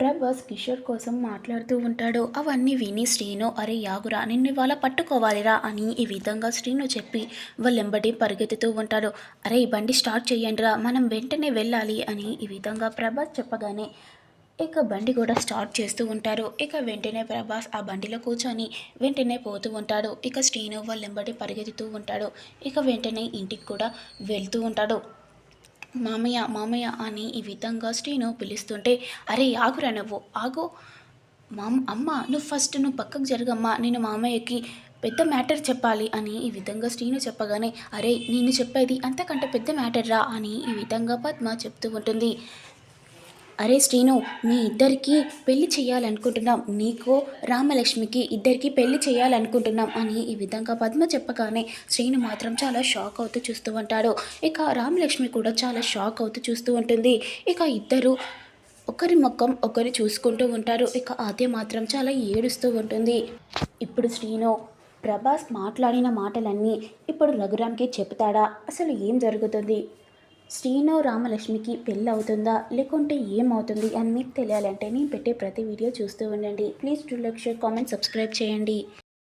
ప్రభాస్ కిషోర్ కోసం మాట్లాడుతూ ఉంటాడు. అవన్నీ విని శ్రీను అరే యాగురా నిన్ను ఇవాళ పట్టుకోవాలిరా అని ఈ విధంగా శ్రీను చెప్పి వాళ్ళెంబడి పరిగెత్తుతూ ఉంటాడు. అరే ఈ బండి స్టార్ట్ చేయండిరా మనం వెంటనే వెళ్ళాలి అని ఈ విధంగా ప్రభాస్ చెప్పగానే ఇక బండి కూడా స్టార్ట్ చేస్తూ ఉంటారు. ఇక వెంటనే ప్రభాస్ ఆ బండిలో కూర్చొని వెంటనే పోతూ ఉంటాడు. ఇక శ్రీను వాళ్ళెంబడి పరిగెత్తుతూ ఉంటాడు. ఇక వెంటనే ఇంటికి కూడా వెళ్తూ ఉంటాడు. మామయ్య మామయ్య అని ఈ విధంగా శ్రీను పిలుస్తుంటే అరే ఆగురా నువ్వు ఆగు. మామ అమ్మ నువ్వు ఫస్ట్ నువ్వు పక్కకు జరగమ్మా. నేను మామయ్యకి పెద్ద మ్యాటర్ చెప్పాలి అని ఈ విధంగా శ్రీను చెప్పగానే అరే నేను చెప్పేది అంతకంటే పెద్ద మ్యాటర్ రా అని ఈ విధంగా పద్మ చెప్తూ ఉంటుంది. అరే శ్రీను మీ ఇద్దరికి పెళ్ళి చేయాలనుకుంటున్నాం. నీకు రామలక్ష్మికి ఇద్దరికి పెళ్ళి చేయాలనుకుంటున్నాం అని ఈ విధంగా పద్మ చెప్పగానే శ్రీను మాత్రం చాలా షాక్ అవుతూ చూస్తూ ఉంటాడు. ఇక రామలక్ష్మి కూడా చాలా షాక్ అవుతూ చూస్తూ ఉంటుంది. ఇక ఇద్దరు ఒకరి ముఖం ఒకరు చూసుకుంటూ ఉంటారు. ఇక ఆద్య మాత్రం చాలా ఏడుస్తూ ఉంటుంది. ఇప్పుడు శ్రీను ప్రభాస్ మాట్లాడిన మాటలన్నీ ఇప్పుడు రఘురామ్కి చెప్తాడా? అసలు ఏం జరుగుతుంది? శ్రీను రామలక్ష్మికి పెళ్ళి అవుతుందా లేకుంటే ఏమవుతుంది అని మీకు తెలియాలంటే నేను పెట్టే ప్రతి వీడియో చూస్తూ ఉండండి. Please to like share comment subscribe చేయండి.